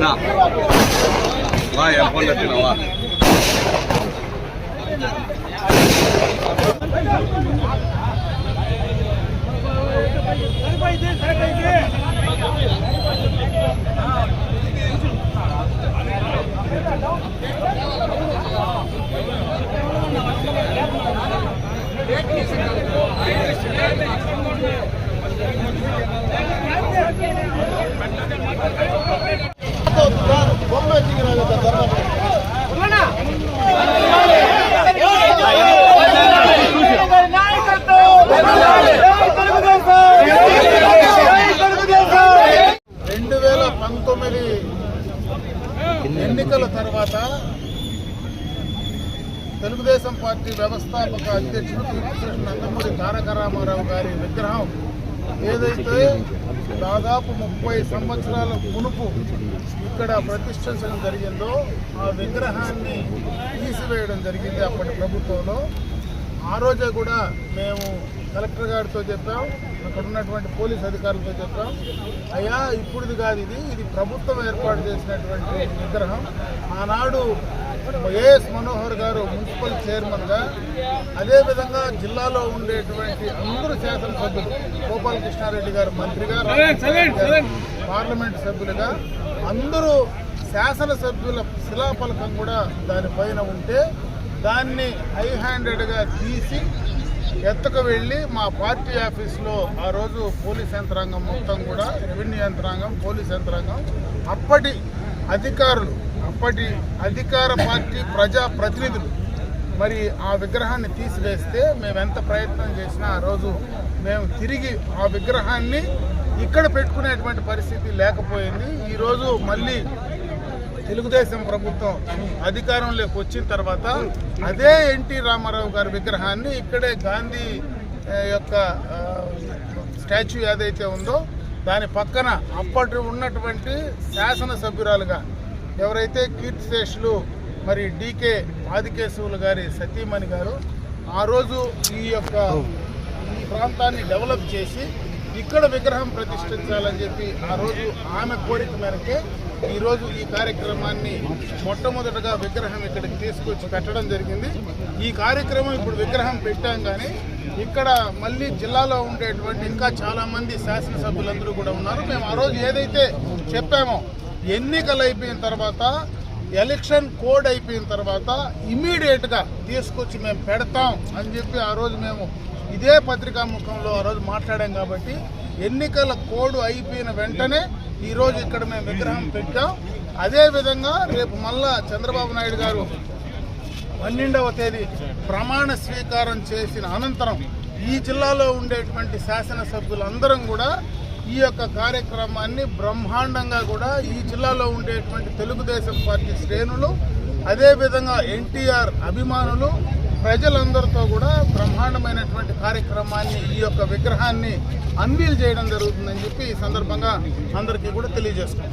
ના ભાઈ એમ પણ નથી નવા Thank you. రెండు వేల పంతొమ్మిది ఎన్నికల తర్వాత తెలుగుదేశం పార్టీ వ్యవస్థాపక అధ్యక్షుడు కీర్తిశేషు నందమూరి తారక రామారావు గారి విగ్రహం ఏదైతే దాదాపు ముప్పై సంవత్సరాల మునుపు ఇక్కడ ప్రతిష్ఠించడం జరిగిందో ఆ విగ్రహాన్ని తీసివేయడం జరిగింది అప్పటి ప్రభుత్వంలో. ఆ రోజే కూడా మేము కలెక్టర్ గారితో చెప్పాం అక్కడ ఉన్నటువంటి పోలీస్ అధికారులతో చెప్పాం. అయ్యా ఇప్పుడుది కాదు ఇది. ఇది ప్రభుత్వం ఏర్పాటు చేసినటువంటి విగ్రహం. ఆనాడు ఏఎస్ మనోహర్ గారు మున్సిపల్ చైర్మన్గా అదేవిధంగా జిల్లాలో ఉండేటువంటి అందరూ శాసనసభ్యులు గోపాలకృష్ణారెడ్డి గారు మంత్రిగా పార్లమెంట్ సభ్యులుగా అందరూ శాసనసభ్యుల శిలాఫలకం కూడా దానిపైన ఉంటే దాన్ని హై హ్యాండెడ్గా తీసి ఎత్తుకు వెళ్ళి మా పార్టీ ఆఫీస్లో ఆ రోజు పోలీస్ యంత్రాంగం మొత్తం కూడా రెవెన్యూ యంత్రాంగం పోలీస్ యంత్రాంగం. అప్పటి అధికారులు అప్పటి అధికార పార్టీ ప్రజా ప్రతినిధులు మరి ఆ విగ్రహాన్ని తీసివేస్తే మేము ఎంత ప్రయత్నం చేసినా ఆ రోజు మేము తిరిగి ఆ విగ్రహాన్ని ఇక్కడ పెట్టుకునేటువంటి పరిస్థితి లేకపోయింది. ఈరోజు మళ్ళీ తెలుగుదేశం ప్రభుత్వం అధికారంలోకి వచ్చిన తర్వాత అదే ఎన్టీ రామారావు గారి విగ్రహాన్ని ఇక్కడే గాంధీ యొక్క స్టాచ్యూ ఏదైతే ఉందో దాని పక్కన అప్పటి ఉన్నటువంటి శాసనసభ్యురాలుగా ఎవరైతే కీర్తిశేషులు మరి డీకే ఆదికేశవులు గారి సతీమణి గారు ఆ రోజు ఈ యొక్క ఈ ప్రాంతాన్ని డెవలప్ చేసి ఇక్కడ విగ్రహం ప్రతిష్ఠించాలని చెప్పి ఆ రోజు ఆమె కోరిక మేరకే ఈరోజు ఈ కార్యక్రమాన్ని మొట్టమొదటగా విగ్రహం ఇక్కడికి తీసుకొచ్చి పెట్టడం జరిగింది. ఈ కార్యక్రమం ఇప్పుడు విగ్రహం పెట్టాం కానీ ఇక్కడ మళ్ళీ జిల్లాలో ఉండేటువంటి ఇంకా చాలామంది శాసనసభ్యులందరూ కూడా ఉన్నారు. మేము ఆ రోజు ఏదైతే చెప్పామో ఎన్నికలు అయిపోయిన తర్వాత ఎలక్షన్ కోడ్ అయిపోయిన తర్వాత ఇమీడియట్గా తీసుకొచ్చి మేము పెడతాం అని చెప్పి ఆ రోజు మేము ఇదే పత్రికా ముఖంలో ఆ రోజు మాట్లాడాం కాబట్టి ఎన్నికల కోడ్ అయిపోయిన వెంటనే ఈరోజు ఇక్కడ మేము విగ్రహం పెట్టాం. అదేవిధంగా రేపు మళ్ళా చంద్రబాబు నాయుడు గారు పన్నెండవ తేదీ ప్రమాణ స్వీకారం చేసిన అనంతరం ఈ జిల్లాలో ఉండేటువంటి శాసనసభ్యులందరం కూడా ఈ యొక్క కార్యక్రమాన్ని బ్రహ్మాండంగా కూడా ఈ జిల్లాలో ఉండేటువంటి తెలుగుదేశం పార్టీ శ్రేణులు అదేవిధంగా ఎన్టీఆర్ అభిమానులు ప్రజలందరితో కూడా బ్రహ్మాండమైనటువంటి కార్యక్రమాన్ని ఈ యొక్క విగ్రహాన్ని అన్వీల్ చేయడం జరుగుతుందని చెప్పి ఈ సందర్భంగా అందరికీ కూడా తెలియజేస్తున్నాం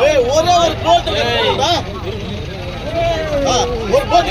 ஒரே ஒரு போட்டு ஒரு போட்டு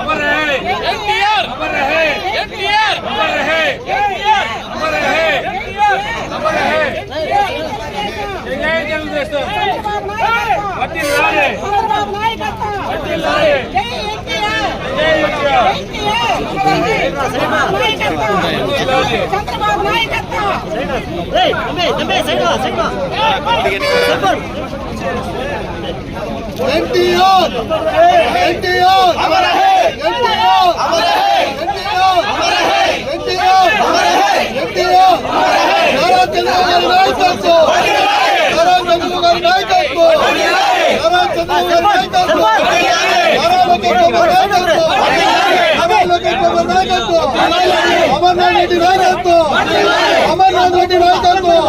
అమర్ రహే తెలుగుదేశం వట్టి రాలే వట్టి రాలే జై ఎన్టీఆర్ చంద్రబాబు నాయకత్వం ఎన్టీఆర్ ఎన్టీఆర్ ఎన్టీఆర్ ఎన్టీఆర్ ఎన్టీఆర్ ఎన్టీఆర్ నారా చంద్రబాబు గారి నాయకత్వం నారా చంద్రబాబు గారి నాయకత్వం నారా చంద్రబాబు గారి నాయకత్వం నారా లోకేష్ బాబు నాయకత్వం నారా లోకేష్ బాబు నాయకత్వం అమర్నాథ్ రెడ్డి నాయకత్వం. అమర్నాథ్ రెడ్డి నాయకత్వం.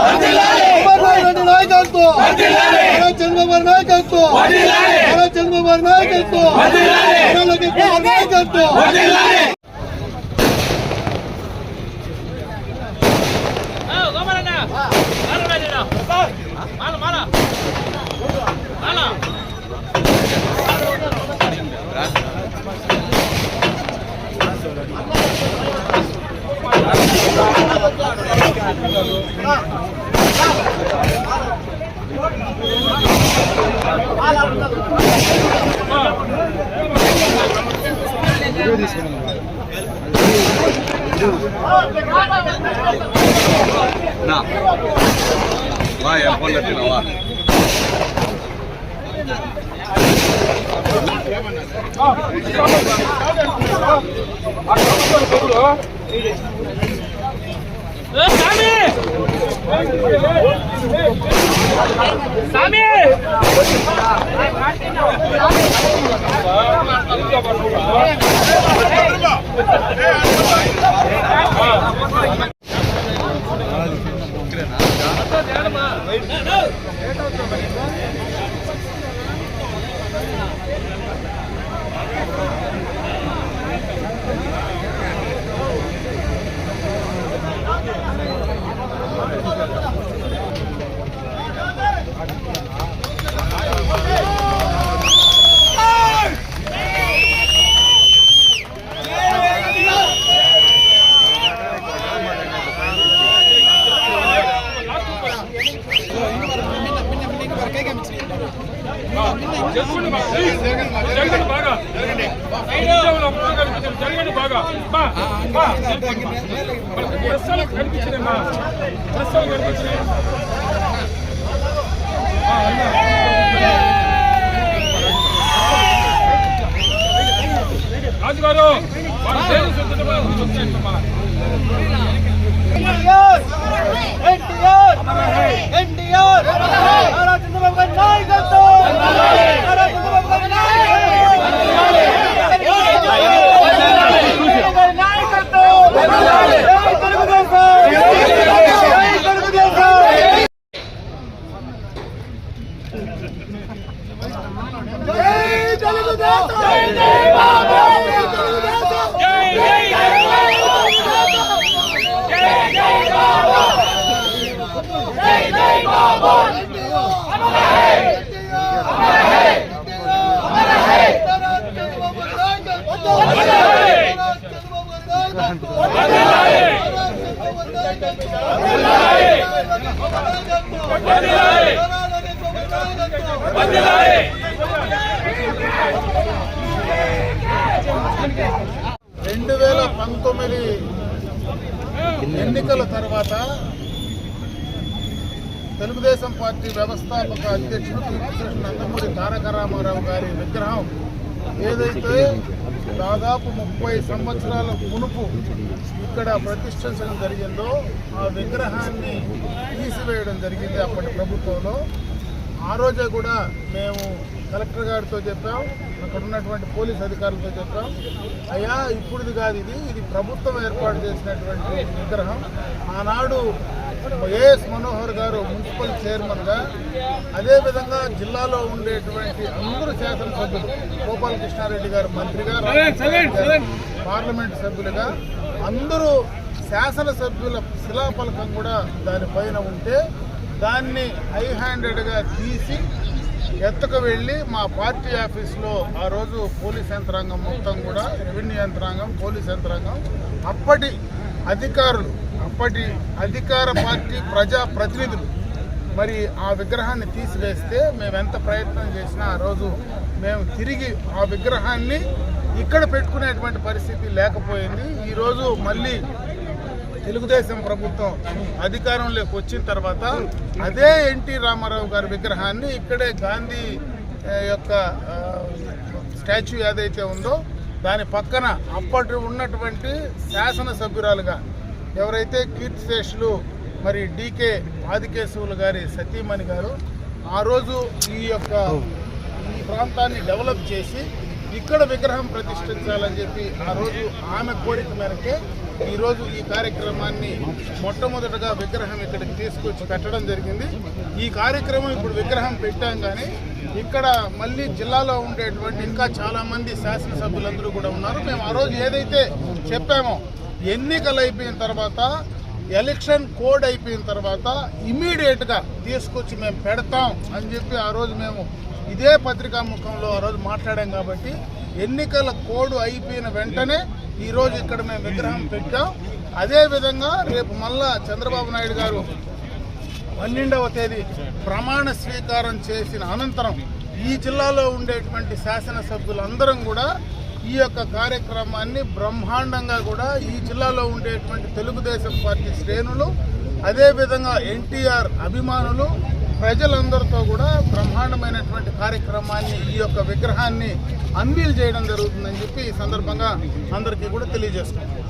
అమర్నాథ్ రెడ్డి నాయకత్వం. నారా చంద్రబాబు నాయకత్వం. నారా చంద్రబాబు నాయకత్వం. నాయకత్వం. నారా లోకేష్ నా వా ఏం ఫోన్ சாமி! சாமி! రాజుగారు వారు ఎన్టీఆర్ ఎన్టీఆర్ చంద్రబాబు గారి నాయకత్వం నారా చంద్రబాబు గారి నాయకత్వం గారి నాయకత్వం జై తెలుగుదేశం జై తెలుగుదేశం జై తెలుగుదేశం జై బాబు జై తెలుగుదేశం జై రెండు వేల పంతొమ్మిది ఎన్నికల తర్వాత తెలుగుదేశం పార్టీ వ్యవస్థాపక అధ్యక్షుడు శ్రీ నందమూరి తారక రామారావు గారి విగ్రహం ఏదైతే దాదాపు ముప్పై సంవత్సరాల మునుపు ఇక్కడ ప్రతిష్ఠించడం జరిగిందో ఆ విగ్రహాన్ని తీసివేయడం జరిగింది అప్పటి ప్రభుత్వంలో. ఆ రోజే కూడా మేము కలెక్టర్ గారితో చెప్పాం అక్కడ ఉన్నటువంటి పోలీస్ అధికారులతో చెప్పాం. అయ్యా ఇప్పుడుది కాదు ఇది ఇది ప్రభుత్వం ఏర్పాటు చేసినటువంటి విగ్రహం. ఆనాడు ఏఎస్ మనోహర్ గారు మున్సిపల్ చైర్మన్గా అదేవిధంగా జిల్లాలో ఉండేటువంటి అందరూ శాసనసభ్యులు గోపాలకృష్ణారెడ్డి గారు మంత్రిగా పార్లమెంట్ సభ్యులుగా అందరూ శాసనసభ్యుల శిలాఫలకం కూడా దానిపైన ఉంటే దాన్ని హై హ్యాండెడ్గా తీసి ఎత్తుకు వెళ్ళి మా పార్టీ ఆఫీస్లో ఆ రోజు పోలీస్ యంత్రాంగం మొత్తం కూడా రెవెన్యూ యంత్రాంగం పోలీస్ యంత్రాంగం. అప్పటి అధికారులు అప్పటి అధికార పార్టీ ప్రజా ప్రతినిధులు మరి ఆ విగ్రహాన్ని తీసివేస్తే మేము ఎంత ప్రయత్నం చేసినా ఆ రోజు మేము తిరిగి ఆ విగ్రహాన్ని ఇక్కడ పెట్టుకునేటువంటి పరిస్థితి లేకపోయింది. ఈరోజు మళ్ళీ తెలుగుదేశం ప్రభుత్వం అధికారంలోకి వచ్చిన తర్వాత అదే ఎన్టీ రామారావు గారి విగ్రహాన్ని ఇక్కడే గాంధీ యొక్క స్టాచ్యూ ఏదైతే ఉందో దాని పక్కన అప్పటి ఉన్నటువంటి శాసనసభ్యురాలుగా ఎవరైతే కీర్తిశేషులు మరి డీకే ఆదికేశవులు గారి సతీమణి గారు ఆ రోజు ఈ యొక్క ఈ ప్రాంతాన్ని డెవలప్ చేసి ఇక్కడ విగ్రహం ప్రతిష్ఠించాలని చెప్పి ఆ రోజు ఆమె కోరిక మేరకే ఈరోజు ఈ కార్యక్రమాన్ని మొట్టమొదటగా విగ్రహం ఇక్కడికి తీసుకొచ్చి పెట్టడం జరిగింది. ఈ కార్యక్రమం ఇప్పుడు విగ్రహం పెట్టాం కానీ ఇక్కడ మళ్ళీ జిల్లాలో ఉండేటువంటి ఇంకా చాలామంది శాసనసభ్యులందరూ కూడా ఉన్నారు. మేము ఆ రోజు ఏదైతే చెప్పామో ఎన్నికలు అయిపోయిన తర్వాత ఎలక్షన్ కోడ్ అయిపోయిన తర్వాత ఇమీడియట్గా తీసుకొచ్చి మేము పెడతాం అని చెప్పి ఆ రోజు మేము ఇదే పత్రికా ముఖంలో ఆ రోజు మాట్లాడాం కాబట్టి ఎన్నికల కోడ్ అయిపోయిన వెంటనే ఈరోజు ఇక్కడ మేము విగ్రహం పెట్టాం. అదే విధంగా రేపు మళ్ళా చంద్రబాబు నాయుడు గారు పన్నెండవ తేదీ ప్రమాణ స్వీకారం చేసిన అనంతరం ఈ జిల్లాలో ఉండేటువంటి శాసనసభ్యులందరం కూడా ఈ యొక్క కార్యక్రమాన్ని బ్రహ్మాండంగా కూడా ఈ జిల్లాలో ఉండేటువంటి తెలుగుదేశం పార్టీ శ్రేణులు అదేవిధంగా ఎన్టీఆర్ అభిమానులు ప్రజలందరితో కూడా బ్రహ్మాండమైనటువంటి కార్యక్రమాన్ని ఈ యొక్క విగ్రహాన్ని అన్వీల్ చేయడం జరుగుతుందని చెప్పి ఈ సందర్భంగా అందరికీ కూడా తెలియజేస్తున్నాం.